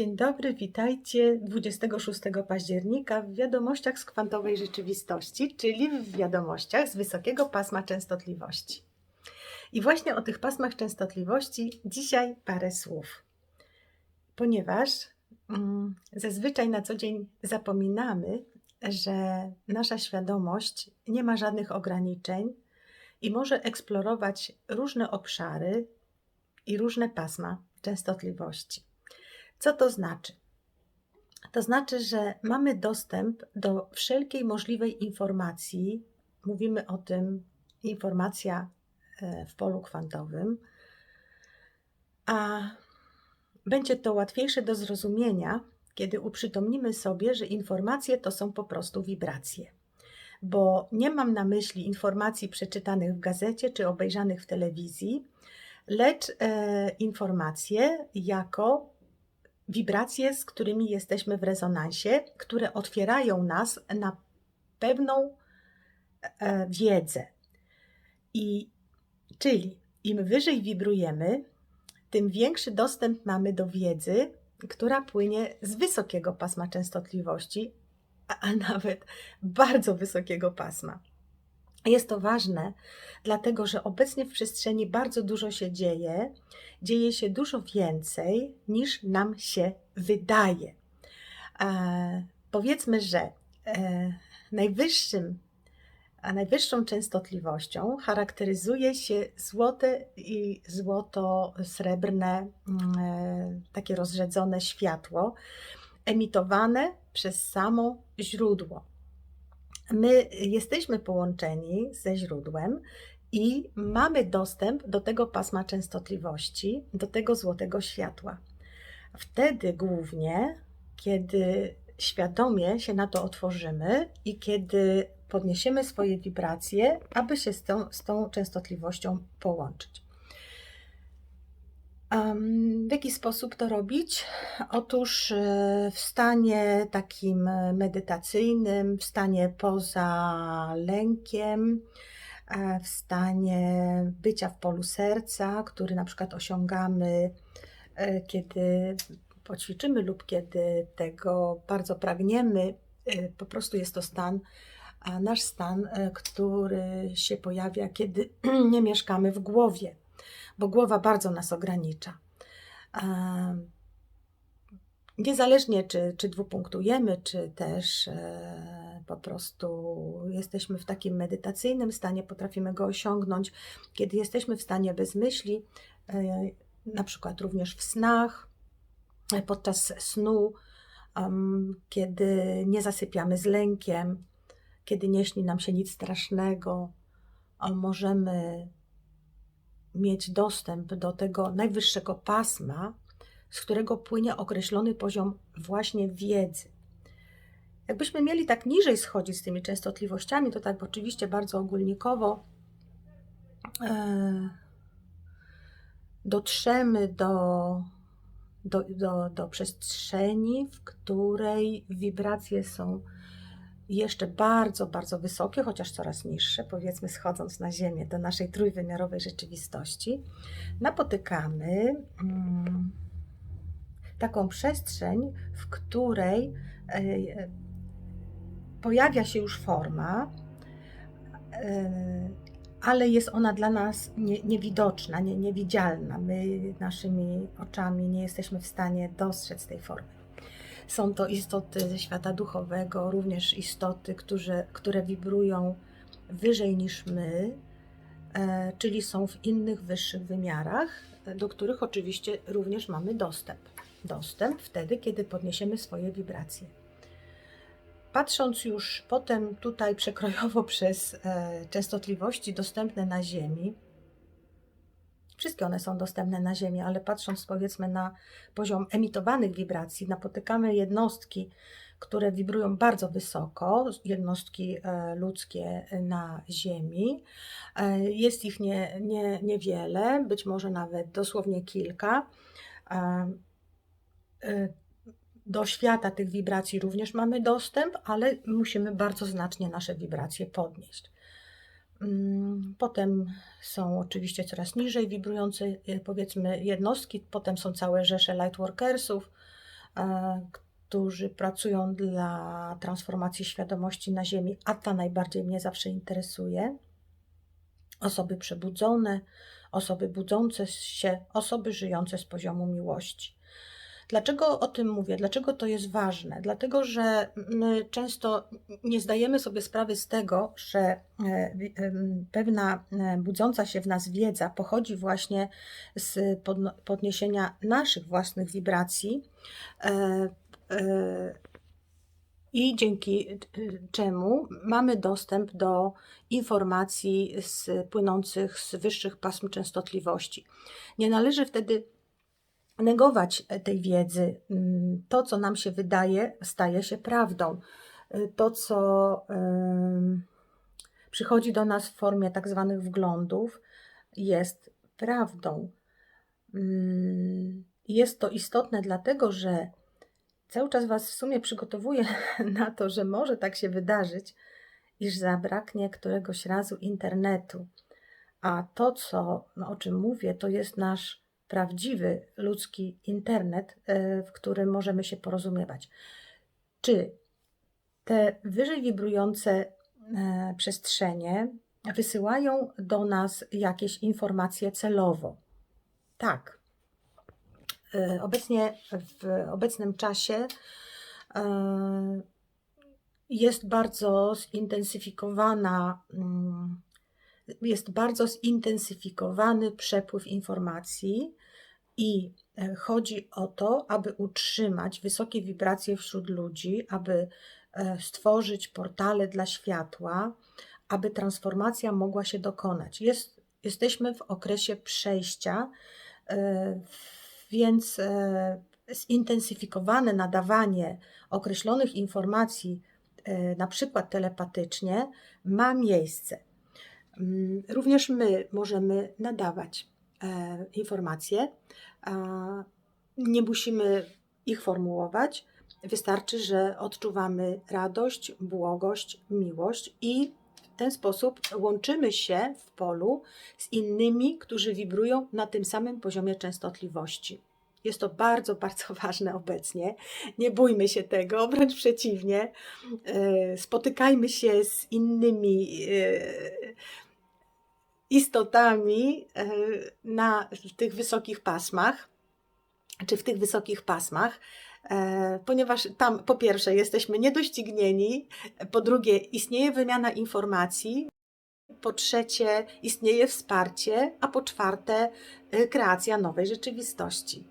Dzień dobry, witajcie 26 października w wiadomościach z kwantowej rzeczywistości, czyli w wiadomościach z wysokiego pasma częstotliwości. I właśnie o tych pasmach częstotliwości dzisiaj parę słów, ponieważ mm, zazwyczaj na co dzień zapominamy, że nasza świadomość nie ma żadnych ograniczeń i może eksplorować różne obszary i różne pasma częstotliwości. Co to znaczy? To znaczy, że mamy dostęp do wszelkiej możliwej informacji. Mówimy o tym informacja e, w polu kwantowym, a będzie to łatwiejsze do zrozumienia, kiedy uprzytomnimy sobie, że informacje to są po prostu wibracje. Bo nie mam na myśli informacji przeczytanych w gazecie czy obejrzanych w telewizji, lecz e, informacje jako wibracje, z którymi jesteśmy w rezonansie, które otwierają nas na pewną e, wiedzę. I czyli im wyżej wibrujemy, tym większy dostęp mamy do wiedzy, która płynie z wysokiego pasma częstotliwości, a, a nawet bardzo wysokiego pasma. Jest to ważne, dlatego że obecnie w przestrzeni bardzo dużo się dzieje, dzieje się dużo więcej niż nam się wydaje. E, powiedzmy, że e, najwyższym, a najwyższą częstotliwością charakteryzuje się złote i złoto-srebrne, mm, e, takie rozrzedzone światło, emitowane przez samo źródło my jesteśmy połączeni ze źródłem i mamy dostęp do tego pasma częstotliwości, do tego złotego światła. Wtedy głównie, kiedy świadomie się na to otworzymy i kiedy podniesiemy swoje wibracje, aby się z tą, z tą częstotliwością połączyć. W jaki sposób to robić? Otóż e, w stanie takim medytacyjnym, w stanie poza lękiem, e, w stanie bycia w polu serca, który na przykład osiągamy, e, kiedy poćwiczymy lub kiedy tego bardzo pragniemy. Po prostu jest to stan, nasz stan, który się pojawia, kiedy nie mieszkamy w głowie bo głowa bardzo nas ogranicza. Niezależnie czy, czy dwupunktujemy, czy też e, po prostu jesteśmy w takim medytacyjnym stanie, potrafimy go osiągnąć, kiedy jesteśmy w stanie bez myśli, e, na przykład również w snach, e, podczas snu, kiedy nie zasypiamy z lękiem, kiedy nie śni nam się nic strasznego, możemy mieć dostęp do tego najwyższego pasma, z którego płynie określony poziom właśnie wiedzy. Jakbyśmy mieli tak niżej schodzić z tymi częstotliwościami, to tak oczywiście bardzo ogólnikowo e, dotrzemy do, do, do, do przestrzeni, w której wibracje są jeszcze bardzo, bardzo wysokie, chociaż coraz niższe, powiedzmy schodząc na Ziemię do naszej trójwymiarowej rzeczywistości, napotykamy mm, taką przestrzeń, w której e, pojawia się już forma, e, ale jest ona dla nas nie, niewidoczna, nie, niewidzialna. My naszymi oczami nie jesteśmy w stanie dostrzec tej formy. Są to istoty ze świata duchowego, również istoty, którzy, które wibrują wyżej niż my, e, czyli są w innych wyższych wymiarach, do których oczywiście również mamy dostęp. Dostęp wtedy, kiedy podniesiemy swoje wibracje. Patrząc już potem tutaj przekrojowo przez e, częstotliwości dostępne na Ziemi, Wszystkie one są dostępne na Ziemi, ale patrząc powiedzmy na poziom emitowanych wibracji, napotykamy jednostki, które wibrują bardzo wysoko, jednostki e, ludzkie na Ziemi. E, jest ich nie, nie, niewiele, być może nawet dosłownie kilka. E, do świata tych wibracji również mamy dostęp, ale musimy bardzo znacznie nasze wibracje podnieść. Mm, potem są oczywiście coraz niżej wibrujące, y, powiedzmy, jednostki, potem są całe rzesze lightworkersów, e, którzy pracują dla transformacji świadomości na Ziemi, a ta najbardziej mnie zawsze interesuje. Osoby przebudzone, osoby budzące się, osoby żyjące z poziomu miłości. Dlaczego o tym mówię? Dlaczego to jest ważne? Dlatego, że my często nie zdajemy sobie sprawy z tego, że e, pewna e, budząca się w nas wiedza pochodzi właśnie z podniesienia naszych własnych wibracji. e, I dzięki czemu mamy dostęp do informacji z, płynących z wyższych pasm częstotliwości. Nie należy wtedy negować e, tej wiedzy. Mm, To, co nam się wydaje, staje się prawdą. Y, To, co przychodzi do nas w formie tak zwanych wglądów, jest prawdą. Mm, Jest to istotne, dlatego że cały czas Was w sumie przygotowuję na to, że może tak się wydarzyć, iż zabraknie któregoś razu internetu. A to, co, no, o czym mówię, to jest nasz prawdziwy ludzki internet, e, w którym możemy się porozumiewać. Czy te wyżej wibrujące e, przestrzenie wysyłają do nas jakieś informacje celowo? Tak. E, Obecnie w obecnym czasie jest bardzo zintensyfikowana, mm, jest bardzo zintensyfikowany przepływ informacji i e, chodzi o to, aby utrzymać wysokie wibracje wśród ludzi, aby e, stworzyć portale dla światła, aby transformacja mogła się dokonać. Jest, jesteśmy w okresie przejścia, e, więc zintensyfikowane nadawanie określonych informacji, na przykład telepatycznie, ma miejsce. Mm, Również my możemy nadawać informacje. a Nie musimy ich formułować. Wystarczy, że odczuwamy radość, błogość, miłość i w ten sposób łączymy się w polu z innymi, którzy wibrują na tym samym poziomie częstotliwości. Jest to bardzo, bardzo ważne obecnie. Nie bójmy się tego, wręcz przeciwnie. E, Spotykajmy się z innymi e, istotami e, na tych wysokich pasmach, czy w tych wysokich pasmach, e, ponieważ tam po pierwsze jesteśmy niedoścignieni, po drugie istnieje wymiana informacji, po trzecie istnieje wsparcie, a po czwarte e, kreacja nowej rzeczywistości.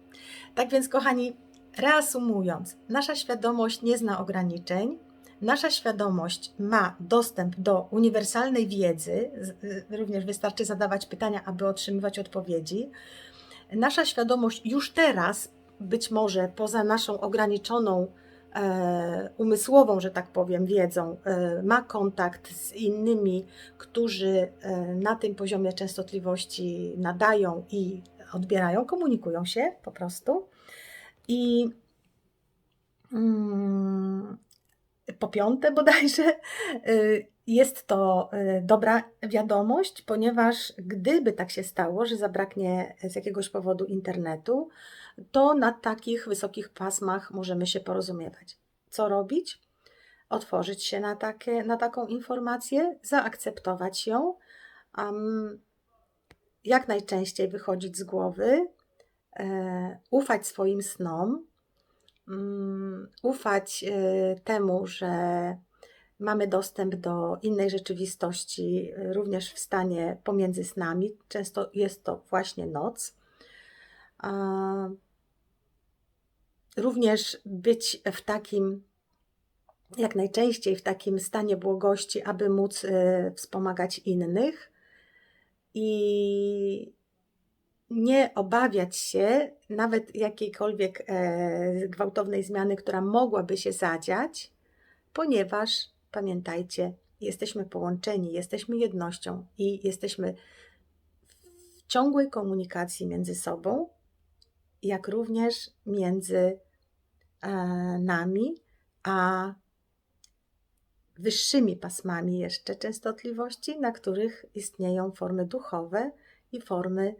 Tak więc, kochani, reasumując, nasza świadomość nie zna ograniczeń. Nasza świadomość ma dostęp do uniwersalnej wiedzy, y, również wystarczy zadawać pytania, aby otrzymywać odpowiedzi. Nasza świadomość już teraz, być może poza naszą ograniczoną e, umysłową, że tak powiem, wiedzą, e, ma kontakt z innymi, którzy e, na tym poziomie częstotliwości nadają i odbierają, komunikują się po prostu. I mm, po piąte bodajże, y, jest to y, dobra wiadomość, ponieważ gdyby tak się stało, że zabraknie z jakiegoś powodu internetu, to na takich wysokich pasmach możemy się porozumiewać. Co robić? Otworzyć się na, takie, na taką informację, zaakceptować ją, am, jak najczęściej wychodzić z głowy, e, ufać swoim snom, ufać e, temu, że mamy dostęp do innej rzeczywistości, e, również w stanie pomiędzy snami. Często jest to właśnie noc. Również być w takim, jak najczęściej w takim stanie błogości, aby móc e, wspomagać innych i nie obawiać się nawet jakiejkolwiek e, gwałtownej zmiany, która mogłaby się zadziać, ponieważ pamiętajcie, jesteśmy połączeni, jesteśmy jednością i jesteśmy w ciągłej komunikacji między sobą, jak również między e, nami a wyższymi pasmami jeszcze częstotliwości, na których istnieją formy duchowe i formy,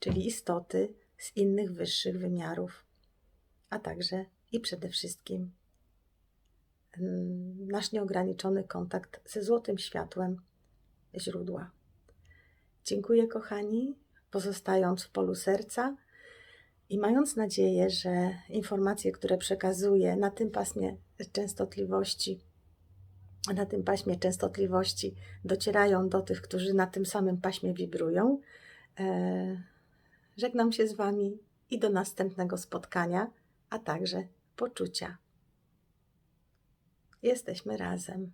czyli istoty z innych wyższych wymiarów. a także i przede wszystkim mm, nasz nieograniczony kontakt ze złotym światłem źródła. Dziękuję, kochani, pozostając w polu serca i mając nadzieję, że informacje, które przekazuję na tym pasmie częstotliwości, na tym paśmie częstotliwości docierają do tych, którzy na tym samym paśmie wibrują. E, Żegnam się z Wami i do następnego spotkania, a także poczucia. Jesteśmy razem.